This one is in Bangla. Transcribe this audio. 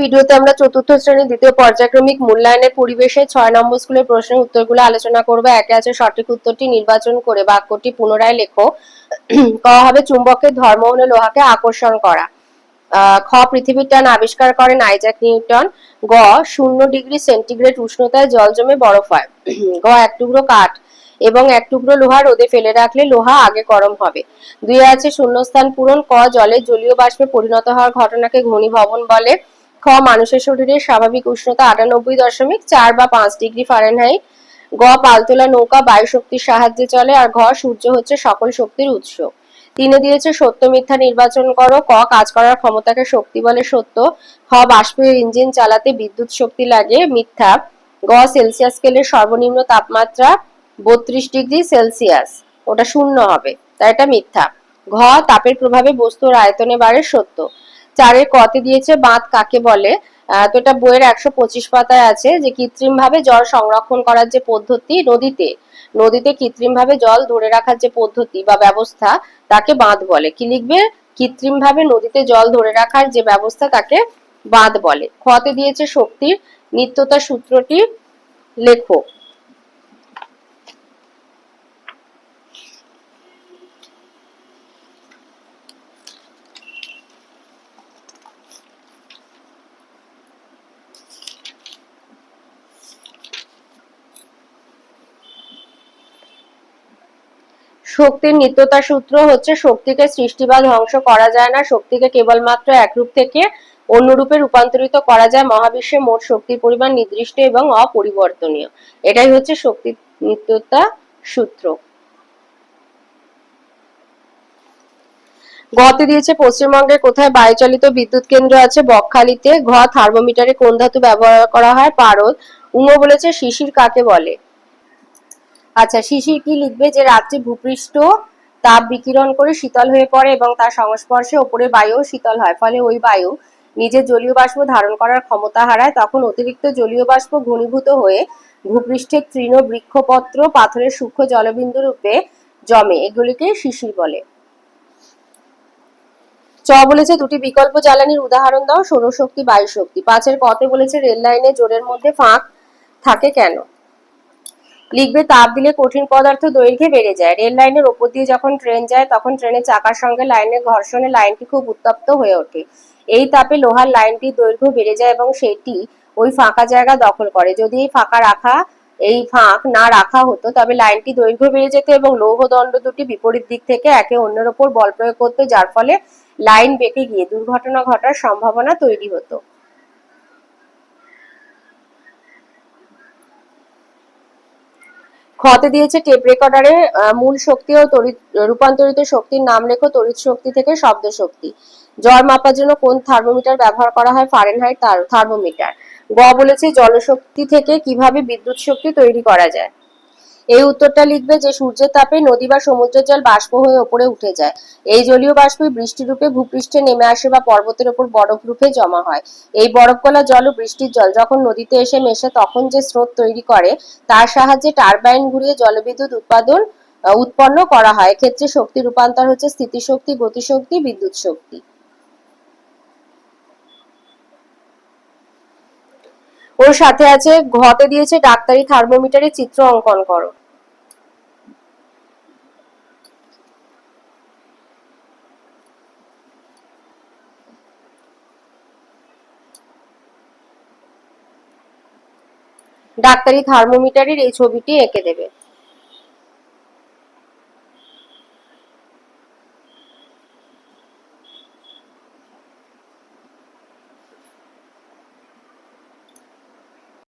ভিডিওতে আমরা চতুর্থ শ্রেণির দ্বিতীয় পর্যায়ক্রমিক মূল্যায়নের পরিবেশে ছয় নম্বর স্কুলের প্রশ্নের উত্তরগুলো আলোচনা করব। একে আছে সঠিক উত্তরটি, নির্বাচন করে বাক্যটি পুনরায় লেখো। ক হবে চুম্বকের ধর্ম হলো লোহাকে আকর্ষণ করা। খ, পৃথিবীর টান আবিষ্কার করেন আইজাক নিউটন। গ, শূন্য ডিগ্রি সেন্টিগ্রেড উষ্ণতায় জল জমে বরফ হয়। গ, এক টুকরো কাঠ এবং এক টুকরো লোহা রোদে ফেলে রাখলে লোহা আগে গরম হবে। দুই আছে শূন্যস্থান পূরণ। ক, জলে জলীয় বাষ্পে পরিণত হওয়ার ঘটনাকে ঘনীভবন বলে। মানুষের শরীরের স্বাভাবিক উষ্ণতা আটানব্বই দশমিক চার বা পাঁচ ডিগ্রি ফারেনহাইট। গ, পালতোলা নৌকা বায়ু শক্তির সাহায্যে চলে আর ঘ, সূর্য হচ্ছে সকল শক্তির উৎস। তিনে দিয়েছে সত্য মিথ্যা নির্বাচন করো। ক, কাজ করার ক্ষমতাকে শক্তি বলে সত্য। খ বাষ্পীয় ইঞ্জিন চালাতে বিদ্যুৎ শক্তি লাগে, মিথ্যা। গ, সেলসিয়াস স্কেলের সর্বনিম্ন তাপমাত্রা বত্রিশ ডিগ্রি সেলসিয়াস। ওটা শূন্য হবে, তাই এটা মিথ্যা। ঘ, তাপের প্রভাবে বস্তুর আয়তনে বাড়ে সত্য। চারের কতে দিয়েছে, বাঁধ কাকে বলে? তো এটা বইয়ের একশো পঁচিশ পাতায় আছে যে কৃত্রিম ভাবে জল সংরক্ষণ করার যে পদ্ধতি নদীতে নদীতে কৃত্রিম ভাবে জল ধরে রাখার যে পদ্ধতি বা ব্যবস্থা তাকে বাঁধ বলে। কি লিখবে? কৃত্রিম ভাবে নদীতে জল ধরে রাখার যে ব্যবস্থা তাকে বাঁধ বলে। খতে দিয়েছে শক্তির, নিত্যতা সূত্রটি লেখো শক্তির নিত্যতা সূত্র হচ্ছে শক্তিকে সৃষ্টি বা ধ্বংস করা যায় না। শক্তিকে কেবলমাত্র এক রূপ থেকে অন্য রূপে রূপান্তরিত করা যায়। মহাবিশ্বে মোট শক্তির পরিমাণ নির্দিষ্ট এবং অপরিবর্তনীয়। এটাই হচ্ছে শক্তির নিত্যতা সূত্র। গতে দিয়েছে পশ্চিমবঙ্গে কোথায়? বায়ুচালিত বিদ্যুৎ কেন্দ্র আছে বকখালিতে। ঘ, থার্মোমিটারে কোন ধাতু ব্যবহার করা হয়? পারদ। উমো বলেছে শিশির কাকে বলে? আচ্ছা শিশির কি লিখবে যে রাত্রি ভূপৃষ্ঠ তাপ বিকিরণ করে শীতল হয়ে পড়ে এবং তার সংস্পর্শে ওপরে বায়ু শীতল হয়, ফলে ওই বায়ু নিজের জলীয় বাষ্প ধারণ করার ক্ষমতা হারায়, তখন অতিরিক্ত জলীয় বাষ্প ঘনীভূত হয়ে ভূপৃষ্ঠের তৃণ বৃক্ষপত্র পাথরের সূক্ষ্ম জলবিন্দু রূপে জমে, এগুলিকে শিশির বলে। চ বলেছে, দুটি বিকল্প জ্বালানির উদাহরণ দাও, সৌরশক্তি বায়ু শক্তি পাঁচের কতে বলেছে, রেল লাইনে জোরের মধ্যে ফাঁক থাকে কেন? লিখবে, তাপ দিলে কঠিন পদার্থ দৈর্ঘ্যে বেড়ে যায়। রেল লাইনের ওপর দিয়ে যখন ট্রেন যায়, তখন ট্রেনের চাকার সঙ্গে লাইনের ঘর্ষণে লাইনটি খুব উত্তপ্ত হয়ে ওঠে। এই তাপে লোহার লাইনটির দৈর্ঘ্য বেড়ে যায় এবং সেটি ওই ফাঁকা জায়গা দখল করে। যদি এই ফাঁকা রাখা, এই ফাঁক না রাখা হতো, তবে লাইনটি দৈর্ঘ্য বেড়ে যেত এবং লৌহ দণ্ড দুটি বিপরীত দিক থেকে একে অন্যের ওপর বল প্রয়োগ করতো, যার ফলে লাইন বেঁকে গিয়ে দুর্ঘটনা ঘটার সম্ভাবনা তৈরি হতো। ক্ষতে দিয়েছে টেপ রেকর্ডারে মূল শক্তি ও তড়িৎ, রূপান্তরিত শক্তির নাম লেখো তড়িৎ শক্তি থেকে শব্দ শক্তি। জ্বর মাপার জন্য কোন থার্মোমিটার ব্যবহার করা হয় ফারেনহাইট থার্মোমিটার গ বলেছে জলশক্তি থেকে কীভাবে বিদ্যুৎ শক্তি তৈরি করা যায়? এই উত্তরটা লিখবে যে, সূর্যের তাপে নদী বা সমুদ্রের জল বাষ্প হয়ে ওপরে উঠে যায়। এই জলীয় বাষ্পই বৃষ্টিরূপে ভূপৃষ্ঠে নেমে আসে বা পর্বতের ওপর বরফ রূপে জমা হয়। এই বরফ গলা জল ও বৃষ্টির জল যখন নদীতে এসে মেশে, তখন যে স্রোত তৈরি করে, তার সাহায্যে টারবাইন ঘুরিয়ে জলবিদ্যুৎ উৎপাদন উৎপন্ন করা হয়। এক্ষেত্রে শক্তি রূপান্তর হচ্ছে স্থিতিশক্তি, গতিশক্তি, বিদ্যুৎ শক্তি। ওর সাথে আছে ঘতে দিয়েছে, ডাক্তারি থার্মোমিটারে চিত্র অঙ্কন করো। ডাক্তারি থার্মোমিটারের এই ছবিটি এঁকে দেবে।